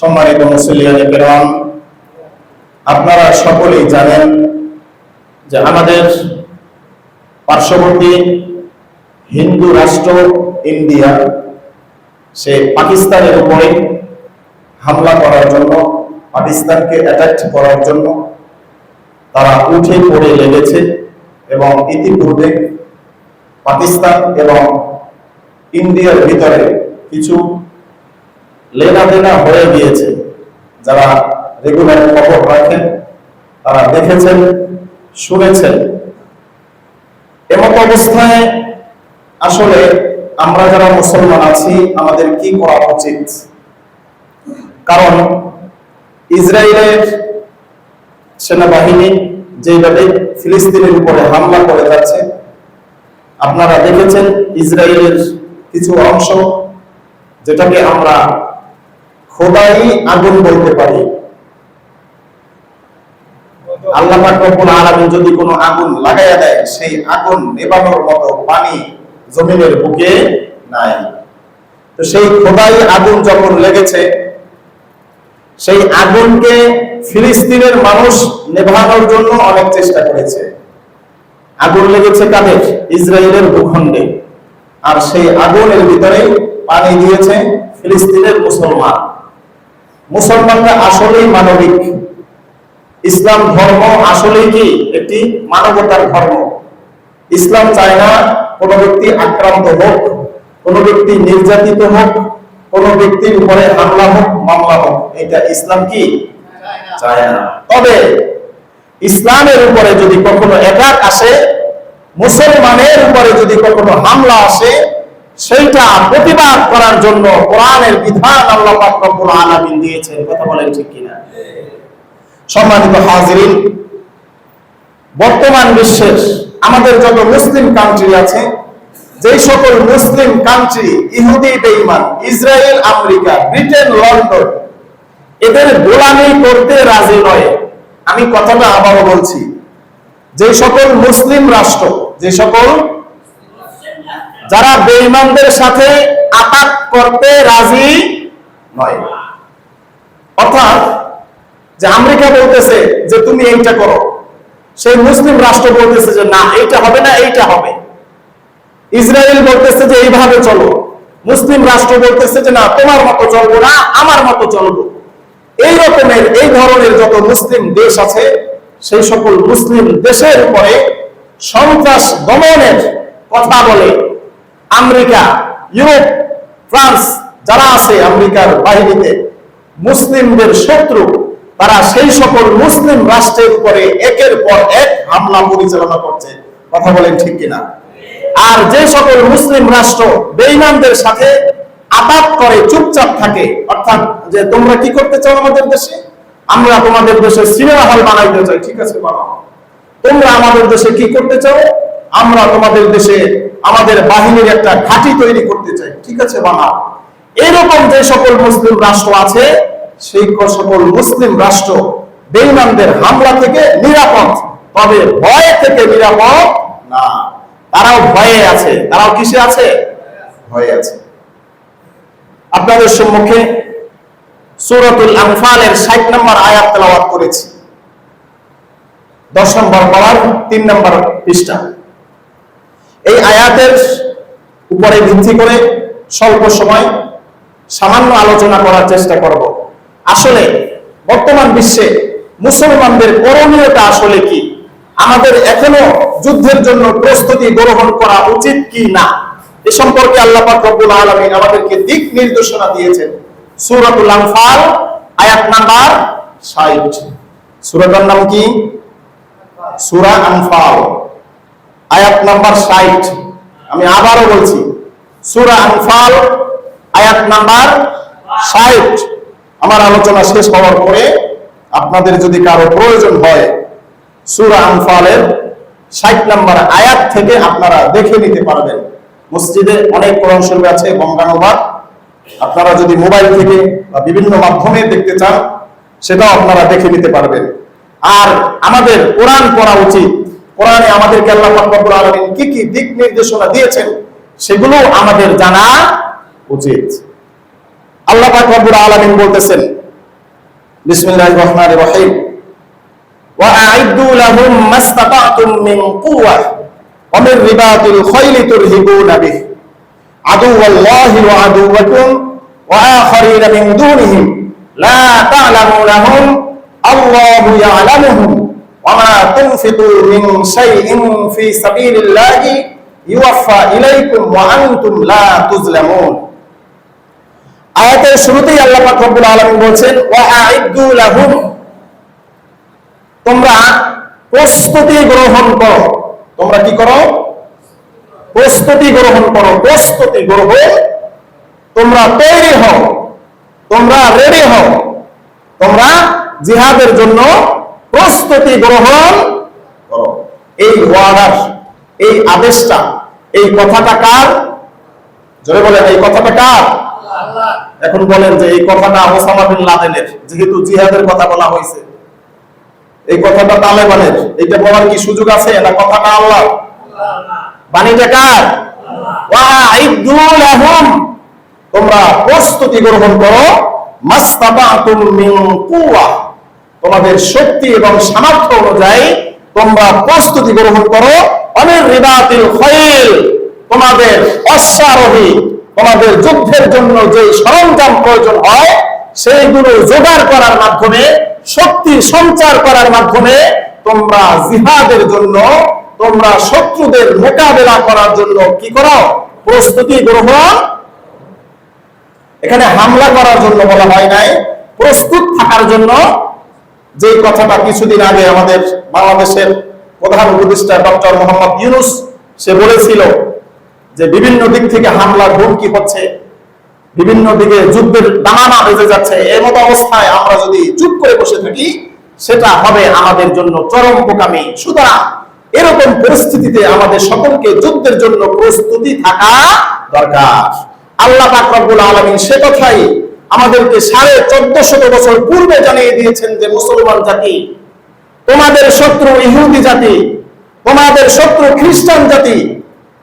সম্মানিত মুসলিয়ান কেরাম, আপনারা সকলেই জানেন যে আমাদের পার্শ্ববর্তী হিন্দু রাষ্ট্র ইন্ডিয়া, সে পাকিস্তানের উপরে হামলা করার জন্য, পাকিস্তানকে অ্যাটাক করার জন্য তারা উঠে পড়ে লেগেছে এবং ইতিপূর্বে পাকিস্তান এবং ইন্ডিয়ার ভিতরে কিছু লেনা দেনা হয়ে গিয়েছে। যারা রেগুলার খবর রাখেন, তারা দেখেছেন, শুনেছেন। এমত অবস্থায় আসলে আমরা যারা মুসলমান আছি, আমাদের কি করা উচিত? কারণ ইসরায়েলের সেনাবাহিনী যেভাবে ফিলিস্তিনের উপরে হামলা করে যাচ্ছে, আপনারা দেখেছেন ইসরায়েলের কিছু অংশ, যেটাকে আমরা খোদাই আগুন বলতে পারি। আল্লাহ রব্বুল আলামিন যদি কোনো আগুন লাগাইয়া দেয়, সেই আগুন নেবানোর মতো পানি জমিনের বুকে নাই। তো সেই খোদাই আগুন যখন লেগেছে, সেই আগুনকে ফিলিস্তিনের মানুষ নেভানোর জন্য অনেক চেষ্টা করেছে। আগুন লেগেছে কাদের? ইসরায়েলের ভূখণ্ডে। আর সেই আগুনের ভিতরে পানি দিয়েছে ফিলিস্তিনের মুসলমান। মুসলমানরা আসলেই মানবিক। ইসলাম ধর্ম আসলেই কি? একটি মানবতার ধর্ম। ইসলাম চায় না কোনো ব্যক্তি আক্রান্ত হোক, কোনো ব্যক্তি নির্যাতিত হোক, কোনো ব্যক্তির উপরে হামলা হোক, মামলা হোক। এটা ইসলাম কি? চায় না। তবে ইসলামের উপরে যদি কখনো অ্যাটাক আসে, মুসলমানের উপরে যদি কখনো হামলা আসে সেইটা প্রতিবাদ করার জন্য কোরআনের বিধান আল্লাহ পাক রব্বুল আলামিন দিয়েছেন। কথা বলেন ঠিক কিনা? সম্মানিত হাজিরিন, বর্তমান বিশ্বের আমাদের যত মুসলিম কান্ট্রি আছে যে সকল মুসলিম কান্ট্রি ইহুদি, বেঈমান, ইসরায়েল, আমেরিকা, ব্রিটেন, লন্ডন, এদের গোলামি করতে রাজি নয়। আমি কথাটা আবারও বলছি যে সকল মুসলিম রাষ্ট্র যে সকল যারা বেঈমানদের সাথে আতাক করতে রাজি নয়। অর্থাৎ যে আমেরিকা বলতেছে যে তুমি এইটা করো, সেই মুসলিম রাষ্ট্র বলতেছে যে না, এইটা হবে না, এইটা হবে। ইসরায়েল বলতেছে যে এইভাবে চলো। মুসলিম রাষ্ট্র বলতেছে যে না, তোমার মতো চলবো না, আমার মতো চলবো। এই রকমের, এই ধরনের যত মুসলিম দেশ আছে, সেই সকল মুসলিম দেশের উপরে সন্ত্রাস দমনের কথা বলে আমেরিকা, ইউরোপ, ফ্রান্স, যারা আছে আমেরিকার বাহিনীতে, মুসলিমদের শত্রু, তারা সেই সকল মুসলিম রাষ্ট্রের উপরে একের পর এক হামলা পরিচালনা করছে। কথা বলেন ঠিক কিনা? আর যে সকল মুসলিম রাষ্ট্র বেইমানদের সাথে আপাত করে চুপচাপ থাকে, অর্থাৎ যে তোমরা কি করতে চাও আমাদের দেশে? আমরা তোমাদের দেশে সিনেমা হল বানাইতে চাই, ঠিক আছে বানাও তোমরা আমাদের দেশে কি করতে চাও? আমরা তোমাদের দেশে আমাদের বাহিনীর একটা ঘাঁটি তৈরি করতে চাই। ঠিক আছে বানাও এরকম যে সকল মুসলিম রাষ্ট্র আছে, সেই সকল মুসলিম রাষ্ট্র বেইমানদের হামলা থেকে নিরাপদ, তবে ভয় থেকে নিরাপদ না। তারাও ভয়ে আছে। তারাও কিসে আছে? ভয়ে আছে। আপনাদের সম্মুখে সূরাতুল আনফালের 60 নম্বর আয়াত তেলাওয়াত করেছি। 10 নম্বর পড়ার তিন নম্বর পৃষ্ঠা। এই আয়াতের উপরে ভিত্তি করে স্বল্প সময় সামান্য আলোচনা করার চেষ্টা করব। আসলে বর্তমান বিশ্বে মুসলমানদের করণীয়টা আসলে কি? আমাদের এখনও যুদ্ধের জন্য প্রস্তুতি গ্রহণ করা উচিত কি না? এ সম্পর্কে আল্লাহ রব্বুল আলামিন আমাদেরকে দিক নির্দেশনা দিয়েছেন। সূরাতুল আনফাল, আয়াত নাম্বার 60 সূরাটার নাম কি? সুরা আনফাল। আয়াত নাম্বার 60 আমি আবারও বলছি, সূরা আনফাল, আয়াত নাম্বার 60 আমার আলোচনা শেষ হওয়ার পরে আপনাদের যদি কারও প্রয়োজন হয়, সূরা আনফালের 60 নম্বর আয়াত থেকে আপনারা দেখে নিতে পারবেন। মসজিদে অনেক কোরআন শরীফ আছে বঙ্গানুবাদ আপনারা যদি মোবাইল থেকে বা বিভিন্ন মাধ্যমে দেখতে চান, সেটাও আপনারা দেখে নিতে পারবেন। আর আমাদের কোরআন পড়া উচিত। কোরআনে আমাদেরকে আল্লাহ রব্বুল আলামিন কি কি দিক নির্দেশনা দিয়েছেন সেগুলো আমাদের জানা উচিত। আল্লাহ পাক রব্বুল আলামিন বলতেছেন, বিসমিল্লাহির রহমানির রহিম, ওয়া আইদ্দু লাহুম মাসতাতাতুম মিন কুওয়া ওয়া মিন রিবাতিল খাইলি তুরহিবুনা বিহি, আদুওয়াল্লাহি ওয়া আদুওয়াকুম ওয়া আখারিনা মিন দুনিহিম, লা তা'লামুনহুম, আল্লাহু ইয়া'লামুহুম। وما تنفقوا من شيء في سبيل الله يوفى إليكم وأنتم لا تظلمون আয়াতের শুরুতেই আল্লাহ পাক রব্বুল আলামিন বলছেন ওয়া আইদ্দু লাহুম তোমরা প্রস্তুতি গ্রহণ করো তোমরা কি করো প্রস্তুতি গ্রহণ করো প্রস্তুতি গ্রহণ তোমরা তৈরি হও তোমরা রেডি হও তোমরা জিহাদের জন্য প্রস্তুতি গ্রহণ করো। এই ওয়ার্ডার এই আদেশটা, এই কথাটা কার? জোরে বলেন, এই কথাটা কার? এখন বলেন যে এই কথাটা ওসামা বিন লাদেনের, যেহেতু জিহাদের কথা বলা হয়েছে। এই কথাটা তালেবানের এটা বলার কি সুযোগ আছে না কথাটা আল্লাহ? বাণীটা কার? তোমরা প্রস্তুতি গ্রহণ করো, মাস্তাবাতুম মিন কুওয়া। তোমাদের শক্তি এবং সামর্থ্য অনুযায়ী তোমরা প্রস্তুতি গ্রহণ করো। অনেক রিবাতিল খৈল, তোমাদের অশ্বারোহী, তোমাদের যুদ্ধের জন্য যে সরঞ্জাম প্রয়োজন হয়, সেইগুলো জোগাড় করার মাধ্যমে, শক্তি সঞ্চার করার মাধ্যমে তোমরা জিহাদের জন্য, তোমরা শত্রুদের মোকাবেলা করার জন্য কি করো? প্রস্তুতি গ্রহণ। এখানে হামলা করার জন্য বলা হয় নাই, প্রস্তুত থাকার জন্য যে কথাটা কিছুদিন আগে আমাদের বাংলাদেশের প্রধান উপদেষ্টা ডক্টর মোহাম্মদ ইউনুস, সে বলেছিল যে বিভিন্ন দিক থেকে হামলার হুমকি হচ্ছে, বিভিন্ন দিকে যুদ্ধের দামানা বেজে যাচ্ছে। এর মতো অবস্থায় আমরা যদি চুপ করে বসে থাকি, সেটা হবে আমাদের জন্য চরম বোকামি। সুতরাং এরকম পরিস্থিতিতে আমাদের সকলকে যুদ্ধের জন্য প্রস্তুতি থাকা দরকার। আল্লাহ পাক রব্বুল সে কথাই আমাদেরকে সাড়ে চোদ্দ শত বছর পূর্বে জানিয়ে দিয়েছেন যে মুসলমান জাতি, তোমাদের শত্রু ইহুদি জাতি, তোমাদের শত্রু খ্রিস্টান জাতি,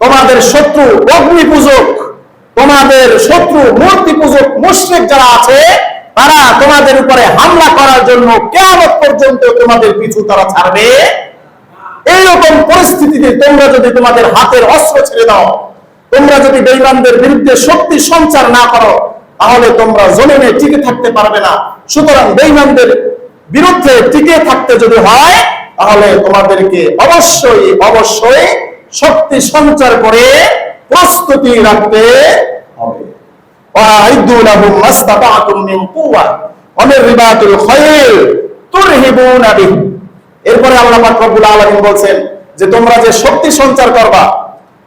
তোমাদের শত্রু অগ্নি পূজক তোমাদের শত্রু মূর্তি পূজক মুশরিক যারা আছে, তারা তোমাদের উপরে হামলা করার জন্য কেমন পর্যন্ত তোমাদের পিছু তারা ছাড়বে। এইরকম পরিস্থিতিতে তোমরা যদি তোমাদের হাতের অস্ত্র ছেড়ে দাও, তোমরা যদি বেইমানদের বিরুদ্ধে শক্তি সঞ্চার না করো তাহলে তোমরা জমিনে টিকে থাকতে পারবে না। সুতরাং বেইমানদের বিরুদ্ধে টিকে থাকতে যদি হয়, তাহলে তোমাদেরকে অবশ্যই অবশ্যই শক্তি সঞ্চার করে প্রস্তুতি রাখতে হবে। এরপরে আল্লাহ রব্বুল আলামিন বলছেন যে, তোমরা যে শক্তি সঞ্চার করবা,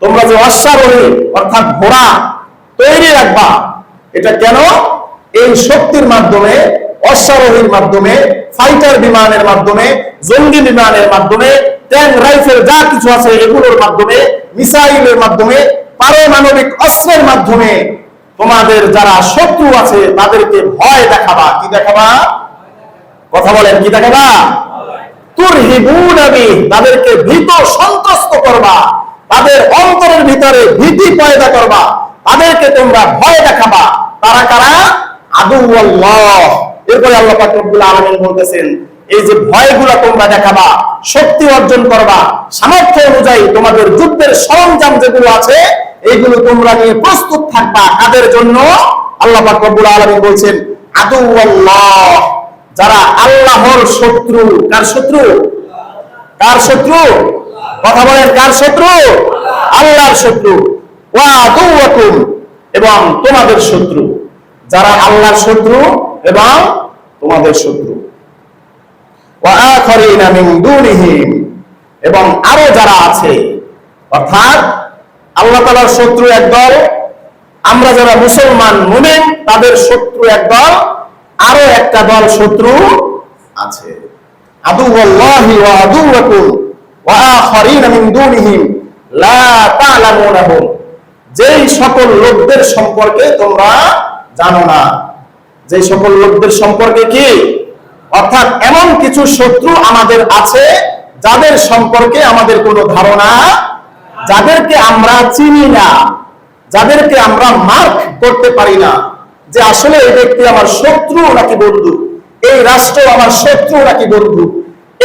তোমরা যে অশ্বারোহী অর্থাৎ ঘোড়া তৈরি রাখবা এটা কেন? এই শক্তির মাধ্যমে, অশ্বারোহীর মাধ্যমে ফাইটার বিমানের মাধ্যমে, জঙ্গি বিমানের মাধ্যমে ট্যাঙ্ক রাইফেল যা কিছু আছে এগুলোর মাধ্যমে, মিসাইলের মাধ্যমে, পারমাণবিক অস্ত্রের মাধ্যমে তোমাদের যারা শত্রু আছে তাদেরকে ভয় দেখাবা। কি দেখাবা? কথা বলেন, কি দেখাবা? তুরহিবুনাবি তাদেরকে ভীত সন্ত্রস্ত করবা। তাদের অন্তরের ভিতরে ভীতি পয়দা করবা। তাদেরকে তোমরা ভয় দেখাবা। তারা কারা? আদু আল্লাহ এরপরে আল্লাহ পাক রব্বুল আলামিন বলতেছেন, এই যে ভয়গুলো তোমরা দেখাবা, শক্তি অর্জন করবা, সামর্থ্য অনুযায়ী তোমাদের যুদ্ধের সরঞ্জাম যেগুলো আছে, এইগুলো তোমরা নিয়ে প্রস্তুত থাকবা। কাদের জন্য? আল্লাহ পাক রব্বুল আলামিন বলছেন আদু আল্লাহ যারা আল্লাহর শত্রু, কার শত্রু? কার শত্রু? কথা বলেন, কার শত্রু? আল্লাহর শত্রু। ওয়া আদুওয়াকুম এবং তোমাদের শত্রু। যারা আল্লাহর শত্রু এবং তোমাদের শত্রু। এবং আরও যারা আছে, অর্থাৎ আল্লাহ তাআলার শত্রু একদল আমরা যারা মুসলমান মুমিন, তাদের শত্রু একদল আরও একটা দল শত্রু আছে। আদুওয়াল্লাহি ওয়া আদুওয়াকুম লা যেই সকল লোকদের সম্পর্কে তোমরা জানো না। যেই সকল লোকদের সম্পর্কে কি? অর্থাৎ এমন কিছু শত্রু আমাদের আছে যাদের সম্পর্কে আমাদের কোনো ধারণা যাদেরকে আমরা চিনি না, যাদেরকে আমরা মার্ক করতে পারি না যে আসলে এই ব্যক্তি আমার শত্রু নাকি বন্ধু, এই রাষ্ট্র আমার শত্রু নাকি বন্ধু,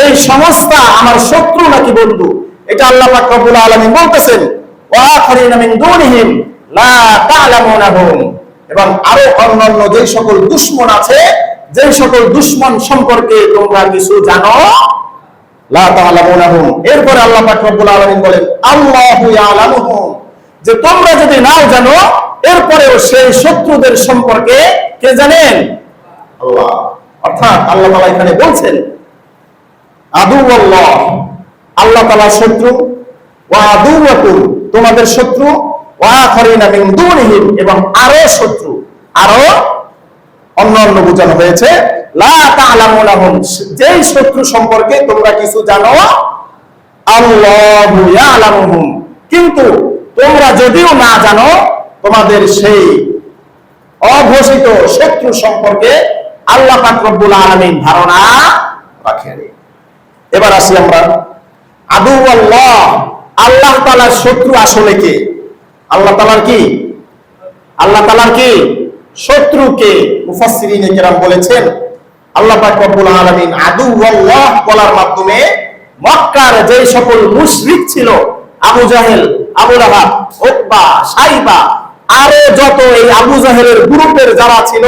এই সংস্থা আমার শত্রু নাকি বন্ধু। এটা আল্লাহ পাক রব্বুল বলতেছেন ওয়া আখারিনা মিন দুনিহিম লা তা'লামুনাহুম। এবং আরও অন্যান্য যে সকল দুশমন আছে যে সকল দুশমন সম্পর্কে তোমরা কিছু জানো, লা তা'লামুনাহুম। এরপরে আল্লাহ পাক রব্বুল আলামিন বলেন, আল্লাহু ইয়ালামুহুম যে তোমরা যদি নাও জানো, এরপরেও সেই শত্রুদের সম্পর্কে কে জানেন? আল্লাহ। অর্থাৎ আল্লাহ তাআলা এখানে বলছেন, আদু আল্লাহ। আল্লাহ তাআলার শত্রু, ওয়া আদুওয়াকুম তোমাদের শত্রু এবং আরও শত্রু, আরও অন্য অন্য বোঝানো হয়েছে। যেই শত্রু সম্পর্কে তোমরা কিছু জানো কিন্তু তোমরা যদিও না জানো, তোমাদের সেই অঘোষিত শত্রু সম্পর্কে আল্লাহ পাক রব্বুল আলামিন ধারণা রাখেন এবার আসি আমরা। আদু আল্লাহ আল্লাহ তাআলার শত্রু আসলে কে? আল্লাহ তাআলার কি? আল্লাহ তাআলার কি? শত্রু কে? কেরাম বলেছেন, আল্লাহ আদু আল্লাহ বলার মাধ্যমে মক্কার যে সকল মুশরিক ছিল, আবু জাহেল, আবু লাহাব উতবা সাইবা, আরও যত এই আবু জাহেলের গ্রুপের যারা ছিল,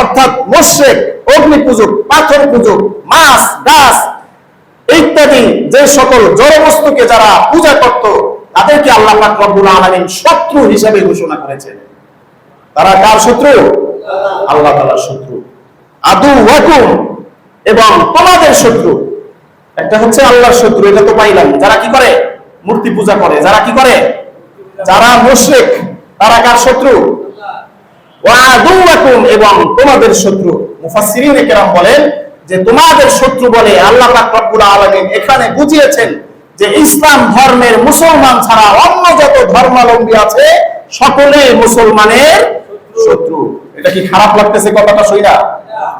অর্থাৎ মুশরিক অগ্নি পূজক পাথর পূজক মাছ, গাছ ইত্যাদি যে সকল জড় বস্তুকে যারা পূজা করত, তাদেরকে আল্লাহ পাক শত্রু হিসেবে ঘোষণা করেছেন। তারা কার শত্রু? আল্লাহ শত্রু। আদু ওয়াকুম, এবং তোমাদের শত্রু। একটা হচ্ছে আল্লাহর শত্রু, এটা তো পাইলাম। যারা কি করে? মূর্তি পূজা করে। যারা কি করে? যারা মুশরিক, তারা কার শত্রু? ওয়া আদুওয়াকুম এবং তোমাদের শত্রু। মুফাসসিরিন কেরাম বলেন যে তোমাদের শত্রু বলে আল্লাহ রব্বুল আলামিন এখানে বুঝিয়েছেন যে ইসলাম ধর্মের মুসলমান ছাড়া অন্য যত ধর্মাবলম্বী আছে, সকলে মুসলমানের শত্রু। এটা কি খারাপ লাগতেছে কথাটা সইরা?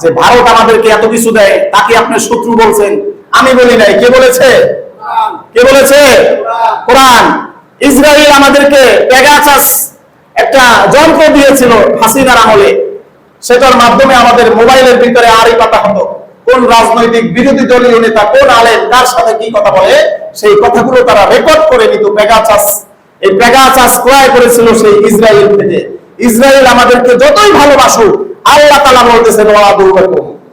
যে ভারত আমাদেরকে এত কিছু দেয় তাকে আপনি শত্রু বলছেন? আমি বলি নাই। কে বলেছে? কে বলেছে? কোরআন। ইসরায়েল আমাদেরকে পেগাসাস একটা যন্ত্র দিয়েছিল হাসিনার আমলে। সেটার মাধ্যমে আমাদের মোবাইলের ভিতরে আড়ি পাতা হতো। কোন রাজনৈতিক বিরোধী দলীয় নেতা কোন আলেন কার সাথে কি কথা বলে, সেই কথাগুলো তারা রেকর্ড করে নিত পেগাসাস এই পেগাসাস ক্রয় করেছিল সেই ইসরায়েল থেকে। ইসরায়েল আমাদেরকে যতই ভালোবাসুক, আল্লাহ তাআলা বলতেছেন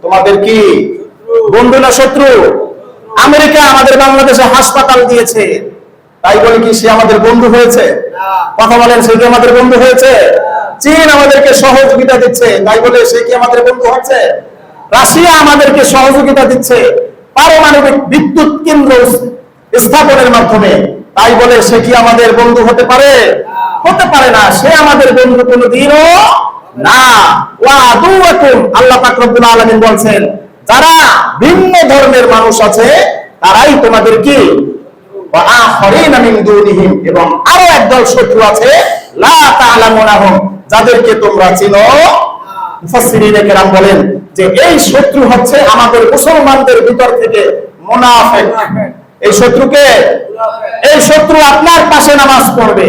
তোমাদের কি বন্ধু না শত্রু? আমেরিকা আমাদের বাংলাদেশে হাসপাতাল দিয়েছে। তাই বলে কি সে আমাদের বন্ধু হয়েছে? কথা বলেন, সে কি আমাদের বন্ধু হয়েছে? চীন আমাদেরকে সহযোগিতা দিচ্ছে। তাই বলে সে কি আমাদের বন্ধু হচ্ছে? রাশিয়া আমাদেরকে সহযোগিতা দিচ্ছে। পারমাণবিক বিদ্যুৎ কেন্দ্র স্থাপনের মাধ্যমে। তাই বলে সে কি আমাদের বন্ধু হতে পারে? হতে পারে না। সে আমাদের বন্ধু কোনোদিনও না। আল্লাহ পাক রব্বুল আলামিন বলছেন, যারা ভিন্ন ধর্মের মানুষ আছে, তারাই তোমাদের কি? এবং আরও একদল শত্রু আছে যাদেরকে তোমরা চিনো। বলেন যে এই শত্রু হচ্ছে আমাদের মুসলমানদের ভিতর থেকে মুনাফিক। এই শত্রুকে? এই শত্রু আপনার পাশে নামাজ পড়বে।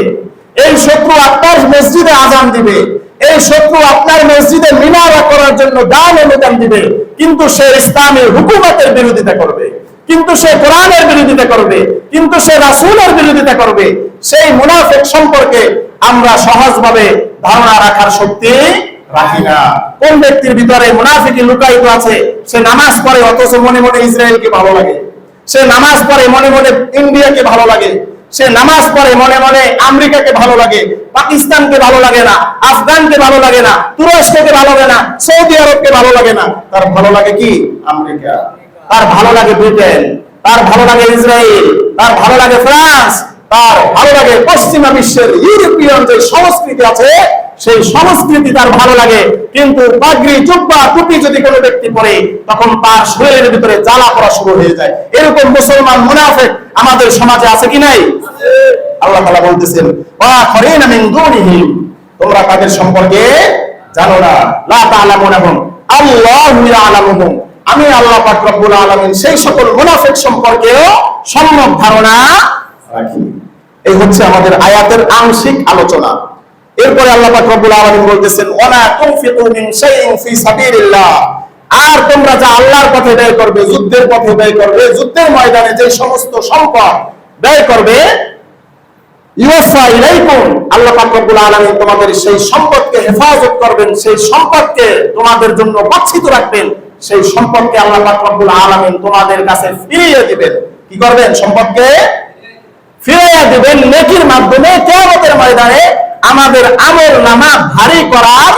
এই শত্রু আপনার মসজিদে আজান দিবে। এই শত্রু আপনার মসজিদে মিনারা করার জন্য দান অনুদান দিবে। কিন্তু সে ইসলামী হুকুমতের বিরোধিতা করবে। কিন্তু সে কোরআনের বিরোধিতা করবে। কিন্তু সে রাসূলের বিরোধিতা করবে। সেই মুনাফিক সম্পর্কে আমরা সহজভাবে ধারণা রাখার শক্তি কোন ব্যক্তির ভিতরে মুনাফিকি লুকায়িত আছে, সে নামাজ পড়ে, অথচ মনে মনে ইসরায়েলকে ভালো লাগে। সে নামাজ পড়ে, মনে মনে ইন্ডিয়াকে ভালো লাগে। সে নামাজ পড়ে, মনে মনে আমেরিকাকে ভালো লাগে। পাকিস্তানকে ভালো লাগে না, আফগানকে ভালো লাগে না, তুরস্ককে ভালো লাগে না, সৌদি আরবকে ভালো লাগে না। তার ভালো লাগে কি? আমেরিকা। তার ভালো লাগে ব্রিটেন। তার ভালো লাগে ইসরায়েল। তার ভালো লাগে ফ্রান্স। তার ভালো লাগে পশ্চিমা বিশ্বের ইউরোপিয়ান যে সংস্কৃতি আছে সেই সংস্কৃতি তার ভালো লাগে। কিন্তু পাগড়ি জুব্বা, টুপি যদি কোনো ব্যক্তি পরে, তখন তার শরীরের ভিতরে জ্বালা পড়া শুরু হয়ে যায়। এরকম মুসলমান মুনাফিক আমাদের সমাজে আছে কি নাই? আল্লাহ তাআলা বলতেছেন, ওয়া তোমরা তাদের সম্পর্কে জানো না। লা আমি আল্লাহ পাক রব্বুল আলামিন সেই সকল মুনাফিক সম্পর্কেও সম্যক ধারণা রাখি। এই হচ্ছে আমাদের আয়াতের আংশিক আলোচনা। এরপরে আল্লাহ রব্বুল বলতেছেন আর তোমরা যা আল্লাহর পথে ব্যয় করবে, যুদ্ধের পথে ব্যয় করবে, যুদ্ধের ময়দানে যে সমস্ত সম্পদ ব্যয় করবে আল্লাহ তোমাদের সেই সম্পদকে হেফাজত করবেন, সেই সম্পদকে তোমাদের জন্য গচ্ছিত রাখবেন, সেই সম্পদকে আল্লাহ পাক রব্বুল আলামিন তোমাদের কাছে ফিরিয়ে দিবেন। কি করবেন? সম্পদকে ফিরিয়ে দিবেন, নেকির মাধ্যমে কিয়ামতের ময়দানে আমাদের আমল নামা ভারী করার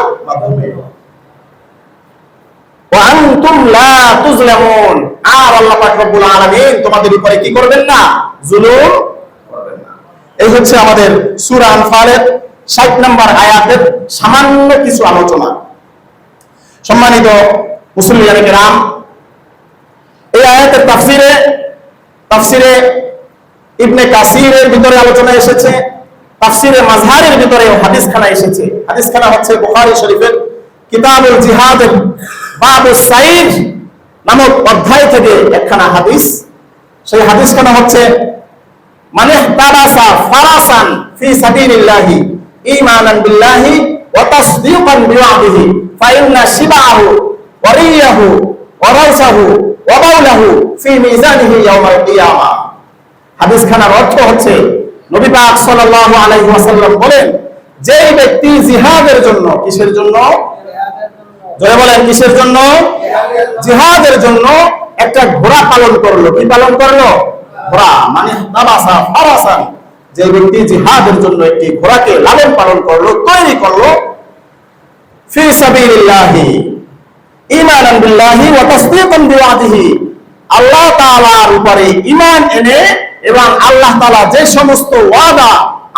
আর আল্লাহ তোমাদের উপরে কি করবেন না? জুলুম এই হচ্ছে আমাদের সূরা আনফালের 60 নম্বর আয়াতের সামান্য কিছু আলোচনা। সম্মানিত মুসলিম রাম এই আয়াতের তাফসিরে তাফসিরে ইবনে কাসিরের ভিতরে আলোচনা এসেছে। তাফসিরে মাযহারের ভিতরে হাদিসখানা এসেছে। হাদিসখানা হচ্ছে বুখারী শরীফের কিতাবুল জিহাদের বাবু সাইদ নামক অধ্যায় থেকে একখানা হাদিস। সেই হাদিসখানা হচ্ছে মানে তারাসা ফারাসান ফি সাবিলিল্লাহি ঈমানান বিল্লাহি ওয়া তাসদীকান বিওয়াদিহি ফাইন্না শিবাহু ওয়ারিয়াহু ওয়ারাসাহু ওয়া বাউলাহু ফি মিজানিহি ইয়াউমাল কিয়ামা। হাদিসখানার অর্থ হচ্ছে নবী পাক সাল্লাল্লাহু আলাইহি ওয়াসাল্লাম বলেন, যেই ব্যক্তি জিহাদের জন্য, কিসের জন্য? জয় বলেন, কিসের জন্য? জিহাদের জন্য একটা ঘোড়া পালন করল। কি পালন করল? ঘোড়া মানে নাবাসা ফারাসান যে ব্যক্তি জিহাদের জন্য একটি ঘোড়াকে লালন পালন করল, তৈরি করল, ফি সাবিলিল্লাহি, ঈমানান বিল্লাহি ওয়া তাসদীকান বিওয়াদিহি। আল্লাহ তাআলার উপরে ঈমান এনে এবং আল্লাহ তাআলা যে সমস্ত ওয়াদা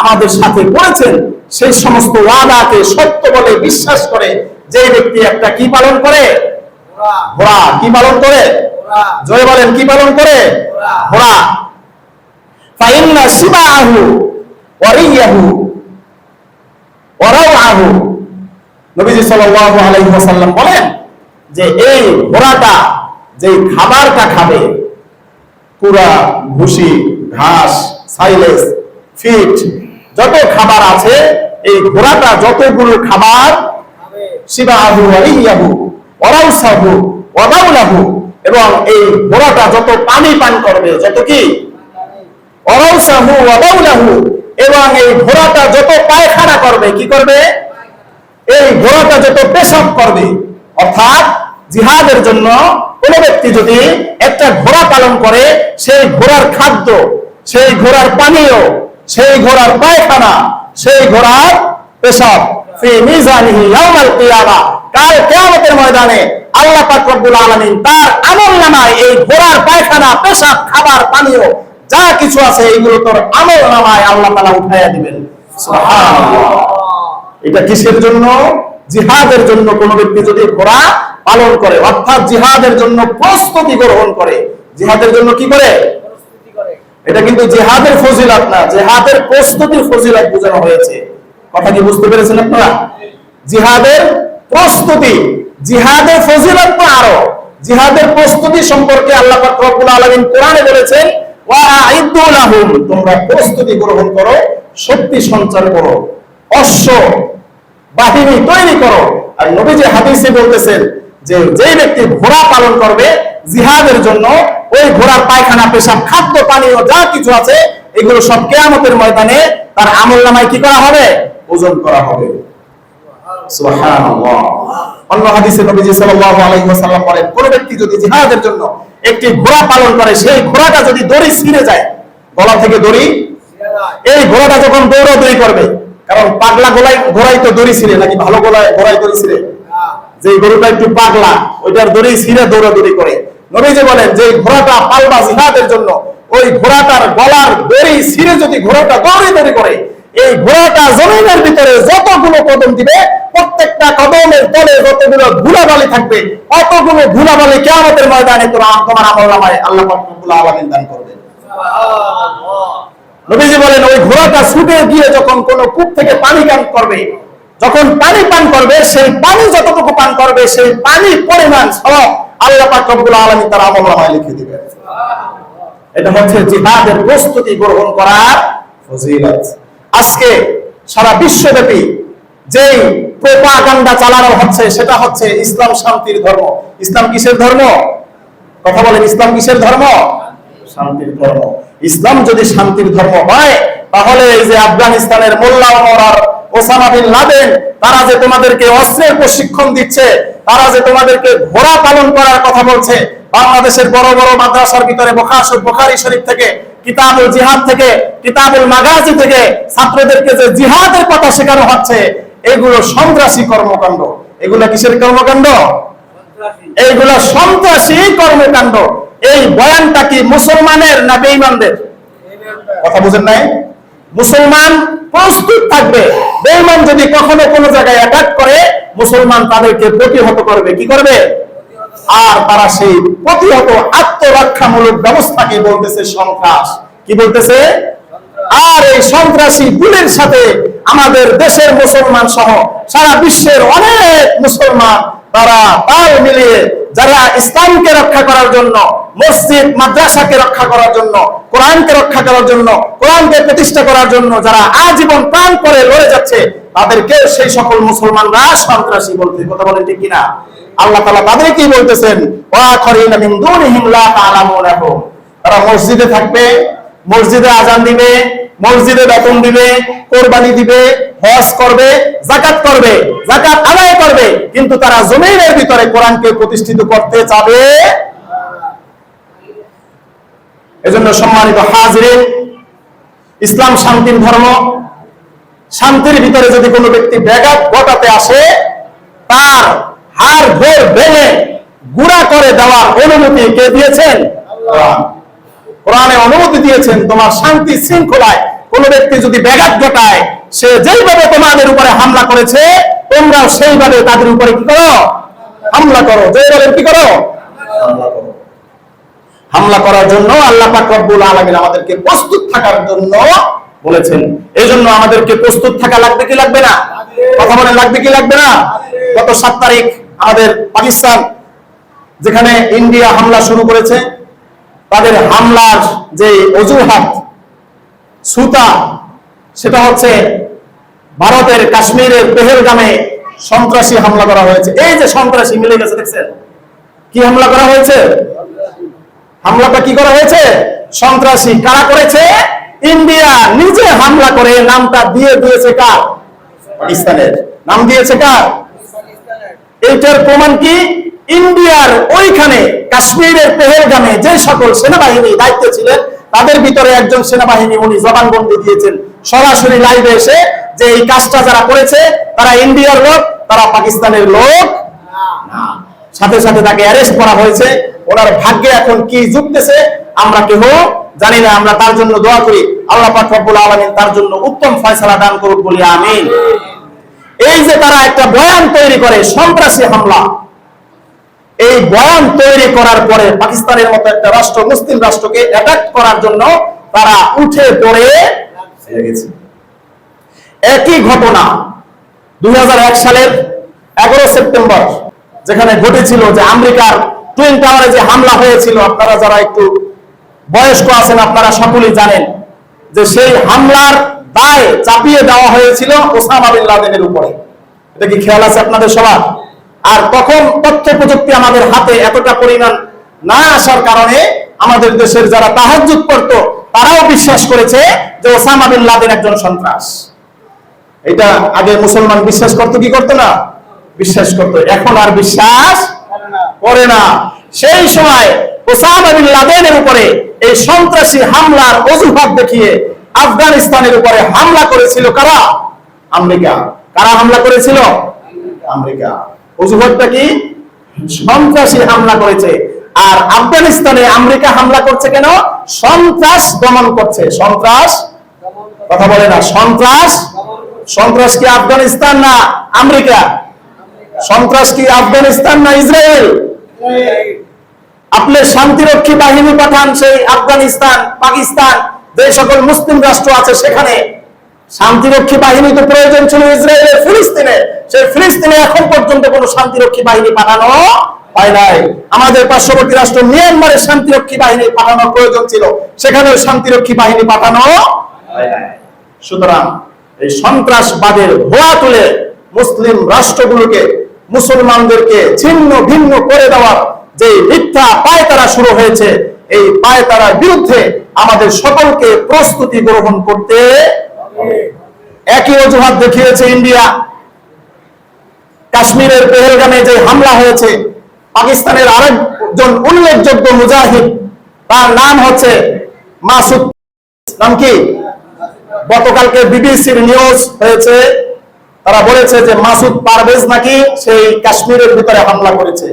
আমাদের সাথে করেছেন, সেই সমস্ত ওয়াদাকে সত্য বলে বিশ্বাস করে যে ব্যক্তি একটা কি পালন করে? ঘোড়া। কি পালন করে? জয় বলেন, কি পালন করে? ঘোড়া। ফাইন্না শিবাহু ওয়ারিয়াহু ওয়ারাওয়াহু নবীজি সাল্লাল্লাহু আলাইহি ওয়াসাল্লাম বলেন যে এই ঘোড়াটা যে খাবারটা খাবে কুড়া ভুসি ঘাস সাইলেস ফিট, যত খাবার আছে, এই ঘোড়াটা যতগুলো খাবার, শিবাহু ওয়ারিয়াহু ওরাউসাহু ওয়াদাউলাহু এবং এই ঘোড়াটা যত পানি পান করবে, যত কি? অরাউসাহু ওয়াদাউলাহু এবং এই ঘোড়াটা যত পায়খানা করবে, কি করবে? এই ঘোড়াটা যত পেশাব করবে, অর্থাৎ জিহাদের জন্য কোন ব্যক্তি যদি একটা ঘোড়া পালন করে, সেই ঘোড়ার খাদ্য সেই ঘোড়ার পানীয়, সেই ঘোড়ার পায়খানা, সেই ঘোড়ার পেশাব। ময়দানে আল্লাহ এই ঘোড়ার পায়খানা খাবার, পানীয়, যা কিছু আছে এইগুলো তোর আল্লাহ উঠাইয়া দিবেন। এটা কিসের জন্য? জিহাদের জন্য কোন ব্যক্তি যদি ঘোড়া পালন করে, অর্থাৎ জিহাদের জন্য প্রস্তুতি গ্রহণ করে, জিহাদের জন্য কি করে? এটা কিন্তু জিহাদের ফজিলত না, জিহাদের প্রস্তুতির ফজিলত বোঝানো হয়েছে। কথা কি বুঝতে পেরেছেন আপনারা? জিহাদের প্রস্তুতি, জিহাদের ফজিলত তো আরও। জিহাদের প্রস্তুতি সম্পর্কে আল্লাহ পাক রব্বুল আলামিন কোরআনে বলেছেন ওয়া আইদ্দু লাহুম তোমরা প্রস্তুতি গ্রহণ করো, শক্তি সঞ্চার করো, অশ্ব বাহিনী তৈরি করো। আর নবীজি হাদিসে বলতেছেন যে যেই ব্যক্তি ঘোড়া পালন করবে, জিহাদের জন্য ওই ঘোড়ার পায়খানা পেশাব খাদ্য পানীয় যা কিছু আছে এগুলো সব কেয়ামতের ময়দানে তার আমল নামায় কি করা হবে? ওজন করা হবে। অন্য হাদিসে নবীজি সাল্লাল্লাহু আলাইহি ওয়াসাল্লাম বলেন কোন ব্যক্তি যদি জিহাদের জন্য একটি ঘোড়া পালন করে সেই ঘোড়াটা যদি দড়ি ছিঁড়ে যায় গলা থেকে দড়ি এই ঘোড়াটা যখন দৌড়াদৌড়ি করবে কারণ পাগলা গোলাই ঘোড়াই তো দড়ি ছিঁড়ে নাকি ভালো গোলায় ঘোড়াই দড়ি ছিঁড়ে? যে গরুটা একটু পাগলা ওইটার দড়ি ছিঁড়ে দৌড়াদৌড়ি করে। নবীজি বলেন যে ঘোড়াটা পালবা জিহাদের জন্য ওই ঘোড়াটার গলার দড়ি ছিঁড়ে যদি ঘোড়াটা দৌড়ি দৌড়ি করে এই ঘোড়াটা জমিনের ভিতরে যতগুলো কদম দিবে প্রত্যেকটা কদমের তলে যতগুলো ধুলাবালি থাকবে অতগুলো ধুলাবালি কেয়ামতের ময়দানে তোমার তোমার আমল নামায় আল্লাহ রব্বুল আলামিন দান করবেন। নবীজি বলেন ওই ঘোড়াটা ছুটে গিয়ে যখন কোন কূপ থেকে পানি পান করবে যখন পানি পান করবে সেই পানি যতটুকু পান করবে সেই পানির পরিমাণ সব আল্লাহ পাক রব্বুল আলামিন তার আমল নামায় লিখে দিবেন। এটা হচ্ছে জিহাদের প্রস্তুতি গ্রহণ করার ফজিলত। আজকে সারা বিশ্বব্যাপী যেই প্রোপাগান্ডা চালানো হচ্ছে, সেটা হচ্ছে ইসলাম শান্তির ধর্ম। ইসলাম কিসের ধর্ম? কথা বলেন, ইসলাম কিসের ধর্ম? শান্তির ধর্ম। ইসলাম যদি শান্তির ধর্ম হয়, তাহলে এই যে আফগানিস্তানের মোল্লা ওমর আর ওসামা বিন লাদেন, তারা যে তোমাদেরকে অস্ত্রের প্রশিক্ষণ দিচ্ছে, তারা যে তোমাদেরকে ঘোড়া পালন করার কথা বলছে, বাংলাদেশের বড় বড় মাদ্রাসার ভিতরে বোখারি শরীফ থেকে, কিতাবুল জিহাদ থেকে, কিতাবুল মাগাজি থেকে ছাত্রদেরকে যে জিহাদের কথা শেখানো হচ্ছে, এগুলো সন্ত্রাসী কর্মকাণ্ড। এগুলো কিসের কর্মকাণ্ড? এইগুলো সন্ত্রাসী কর্মকাণ্ড। এই বয়ানটা কি মুসলমানের না বেঈমানদের? কথা বুঝেন নাই? মুসলমান প্রস্তুত থাকবে। বেঈমান যদি কখনো কোনো জায়গায় অ্যাটাক করে, মুসলমান তাদেরকে প্রতিহত করবে। কি করবে? আর তারা সেই প্রতিহত, আত্মরক্ষামূলক ব্যবস্থাকে বলতেছে সন্ত্রাস। কি বলতেছে? আর এই সন্ত্রাসী গুলির সাথে আমাদের দেশের মুসলমান সহ সারা বিশ্বের অনেক মুসলমান, তারা তাল মিলিয়ে যারা ইসলামকে রক্ষা করার জন্য মসজিদ, মাদ্রাসাকে রক্ষা করার জন্য, কোরআনকে রক্ষা করার জন্য, কোরআনকে প্রতিষ্ঠা করার জন্য যারা আজীবন প্রাণ করে লড়ে যাচ্ছে তাদেরকে সেই সকল মুসলমানরা সন্ত্রাসী বলতে কথা বলেন ঠিক কিনা? আল্লাহ তাআলা তাদেরকেই বলতেছেন? তারা মসজিদে থাকবে, মসজিদে আজান দিবে, মসজিদে বেতন দিবে, কোরবানি দিবে, হজ করবে জাকাত করবে জাকাত আদায় করবে, কিন্তু তারা জমিনের ভিতরে কোরআনকে প্রতিষ্ঠিত করতে চাবে এজন্য সম্মানিত হাজিরিন, ইসলাম শান্তির ধর্ম, শান্তির ভিতরে যদি কোনো ব্যক্তি ব্যাঘাত ঘটাতে আসে, তার হার ঘোর ভেঙে গুড়া করে দেওয়ার অনুমতি কে দিয়েছেন? কোরআন। অনুমতি দিয়েছেন, তোমার শান্তি শৃঙ্খলায় কোন ব্যক্তি যদি ব্যাঘাত ঘটায়, সে যেইভাবে তোমাদের উপরে হামলা করেছে, তোমরাও সেইভাবে তাদের উপরে কি করো? হামলা করো। যেইভাবে কি করো? হামলা করো। হামলা করার জন্য আল্লাহ পাক রব্বুল আলামিন আমাদেরকে প্রস্তুত থাকার জন্য বলেছেন। এই জন্য আমাদেরকে প্রস্তুত থাকা লাগবে কি লাগবে না? কথা বলে লাগবে কি লাগবে না? গত সাত তারিখ আমাদের পাকিস্তান, যেখানে ইন্ডিয়া হামলা শুরু করেছে, তাদের হামলার যে অজুহাত, সুতা, সেটা হচ্ছে ভারতের কাশ্মীরের পেহেলগামে সন্ত্রাসী হামলা করা হয়েছে। এই যে সন্ত্রাসী মিলে গেছে, দেখছেন? কি হামলা করা হয়েছে? হামলাটা কি করা হয়েছে? সন্ত্রাসী কারা করেছে? ইন্ডিয়া নিজে হামলা করে নামটা দিয়ে দিয়েছে কার? পাকিস্তানের। নাম দিয়েছে কার? এইটার প্রমাণ কি? ইন্ডিয়ার ওইখানে কাশ্মীরের পেহেলগামে যে সকল সেনাবাহিনী দায়িত্বে ছিলেন, তাদের ভিতরে একজন সেনাবাহিনী উনি জবানবন্দি দিয়েছেন। সরাসরি লাইভে এসে যে এই কাজটা যারা করেছে, তারা ইন্ডিয়ার লোক, তারা পাকিস্তানের লোক। সাথে সাথে তাকে অ্যারেস্ট করা হয়েছে। ওনার ভাগ্যে এখন কি যুক্তেছে আমরা কেহ জানি না। আমরা তার জন্য দোয়া করি, আল্লাহ পাক রব্বুল আলামিন তার জন্য উত্তম ফয়সালা দান করুক বলি, আমিন। এই যে তারা একটা বয়ান তৈরি করে, সন্ত্রাসী হামলা। এই বয়ান তৈরি করার পরে পাকিস্তানের মতো একটা রাষ্ট্র, মুসলিম রাষ্ট্রকে অ্যাটাক করার জন্য তারা উঠে পড়ে গেছে। একই ঘটনা দুই হাজার এক সালের এগারো সেপ্টেম্বর, যেখানে ঘটেছিল যে আমেরিকার টুইন টাওয়ারে যে হামলা হয়েছিল, আপনারা যারা একটু বয়স্ক আছেন, আপনারা সকলেই জানেন যে সেই হামলার দায় চাপিয়ে দেওয়া হয়েছিল ওসামা বিন লাদেনের উপরে। এটা কি খেয়াল আছে আপনাদের সবার? আর তখন তথ্য প্রযুক্তি আমাদের হাতে এতটা পরিমাণ না আসার কারণে আমাদের দেশের যারা তাহাজ্জুদ করত তারাও বিশ্বাস করেছে যে ওসামা বিন লাদেন একজন সন্ত্রাস। এটা আগে মুসলমান বিশ্বাস করতো কি করতো না? বিশ্বাস করতো। এখন আর বিশ্বাস করে না। সেই সময় ওসামা বিন লাদেনের উপরে এই সন্ত্রাসী হামলার অজুহাত দেখিয়ে আফগানিস্তানের উপরে হামলা করেছিল কারা? আমেরিকা। কারা হামলা করেছিল? আমেরিকা। অজুহাতটা কি? সন্ত্রাসী হামলা করেছে। আর আফগানিস্তানে আমেরিকা হামলা করছে কেন? সন্ত্রাস দমন করছে। সন্ত্রাস? কথা বলে না। সন্ত্রাস? সন্ত্রাস কি আফগানিস্তান না আমেরিকা? সন্ত্রাস কি আফগানিস্তান না ইসরায়েল? আপনি শান্তিরক্ষী বাহিনী পাঠান সেই আফগানিস্তান, পাকিস্তান, যে সকল মুসলিম রাষ্ট্র আছে সেখানে। শান্তিরক্ষী বাহিনী তো প্রয়োজন ছিল ইসরায়েলের ফিলিস্তিনে। সেই ফিলিস্তিনে এখন পর্যন্ত কোনো শান্তিরক্ষী বাহিনী পাঠানো হয় নাই। আমাদের পার্শ্ববর্তী রাষ্ট্র মিয়ানমারের শান্তিরক্ষী বাহিনী পাঠানোর প্রয়োজন ছিল। সেখানেও শান্তিরক্ষী বাহিনী পাঠানো হয় নাই। সুতরাং এই সন্ত্রাসবাদের ভুয়া তুলে মুসলিম রাষ্ট্রগুলোকে মুসলমানদেরকে ছিন্ন ভিন্ন করে দেওয়ার যে মিথ্যা পায়তারা শুরু হয়েছে, এই পায়তারার বিরুদ্ধে আমাদের সকলকে প্রস্তুতি গ্রহণ করতে একই অজুহাত দেখিয়েছে ইন্ডিয়া। কাশ্মীরের পেহেলগামে যে হামলা হয়েছে, পাকিস্তানের আরেকজন উল্লেখযোগ্য মুজাহিদ, তার নাম হচ্ছে মাসুদ। নাম কি? গতকালকে বিবিসির নিউজ হয়েছে তারা বলেছে যে মাসুদ পারভেজ নাকি সেই কাশ্মীরের ভিতরে হামলা করেছে।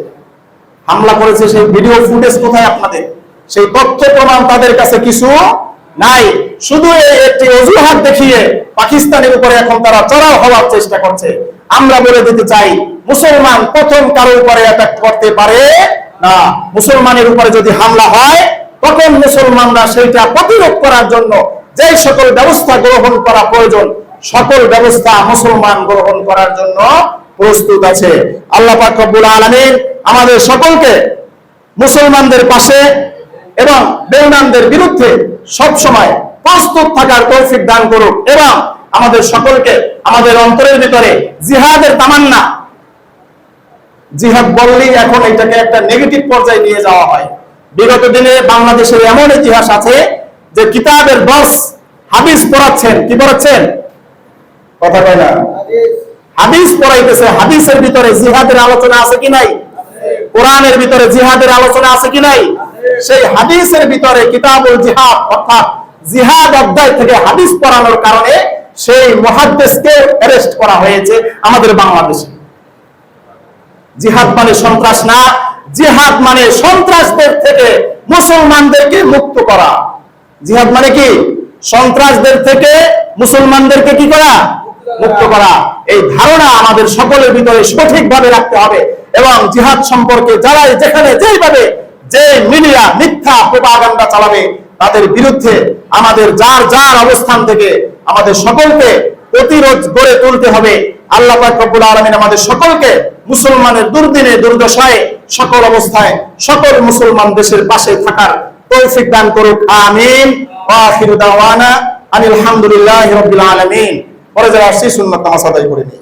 হামলা করেছে সেই ভিডিও ফুটেজ কোথায় আপনাদের? সেই তথ্য প্রমাণ তাদের কাছে কিছু নাই। শুধু একটি অজুহাত দেখিয়ে পাকিস্তানের উপরে এখন তারা চড়াও হওয়ার চেষ্টা করছে। আমরা বলে দিতে চাই, মুসলমান প্রথম কারও উপরে অ্যাটাক করতে পারে না। মুসলমানের উপরে যদি হামলা হয়, তখন মুসলমানরা সেইটা প্রতিরোধ করার জন্য যে সকল ব্যবস্থা গ্রহণ করা প্রয়োজন সকল ব্যবস্থা মুসলমান গ্রহণ করার জন্য প্রস্তুত আছে। আল্লাহ পাক রব্বুল আলামিন আমাদের সকলকে মুসলমানদের পাশে এবং বেঈমানদের বিরুদ্ধে সব সময় প্রস্তুত থাকার তৌফিক দান করুক এবং আমাদের সকলকে আমাদের অন্তরের ভিতরে জিহাদের তামান্না, জিহাদ বললেই এখন এটাকে একটা নেগেটিভ পর্যায়ে নিয়ে যাওয়া হয়। বিগত দিনে বাংলাদেশের এমন ইতিহাস আছে যে কিতাবের দশ হাদিস পড়াচ্ছেন, কি পড়াচ্ছেন? কথা কয় না? হাদিস পড়াইতেছে, হাদিসের ভিতরে জিহাদের আলোচনা আছে কি নাই? কোরআনের ভিতরে জিহাদের আলোচনা আছে কি নাই? সেই হাদিসের ভিতরে কিতাবুল জিহাদ, অর্থাৎ জিহাদ অধ্যায় থেকে হাদিস পড়ানোর কারণে সেই মহাদ্দেশকে অ্যারেস্ট করা হয়েছে আমাদের বাংলাদেশে। জিহাদ মানে সন্ত্রাস না, জিহাদ মানে সন্ত্রাসদের থেকে মুসলমানদেরকে মুক্ত করা। জিহাদ মানে কি? সন্ত্রাসদের থেকে মুসলমানদেরকে কি করা? মুক্ত করা। এই ধারণা আমাদের সকলের ভিতরে সঠিকভাবে রাখতে হবে এবং জিহাদ সম্পর্কে যারা যেখানে যেইভাবে যে মিডিয়া মিথ্যা প্রপাগান্ডা চালাবে, তাদের বিরুদ্ধে আমাদের যার যার অবস্থান থেকে আমাদের সকলকে প্রতিরোধ গড়ে তুলতে হবে। আল্লাহ রব্বুল আলামিন আমাদের সকলকে মুসলমানের দুর্দিনে, দুর্দশায় সকল অবস্থায় সকল মুসলমান দেশের পাশে থাকার তৌফিক দান করুক। আমিন। আনিল হামদুলিল্লাহি রাব্বিল আলামিন। পরে যারা আসছি সুন্নাত নামাজ আদায় করে নিই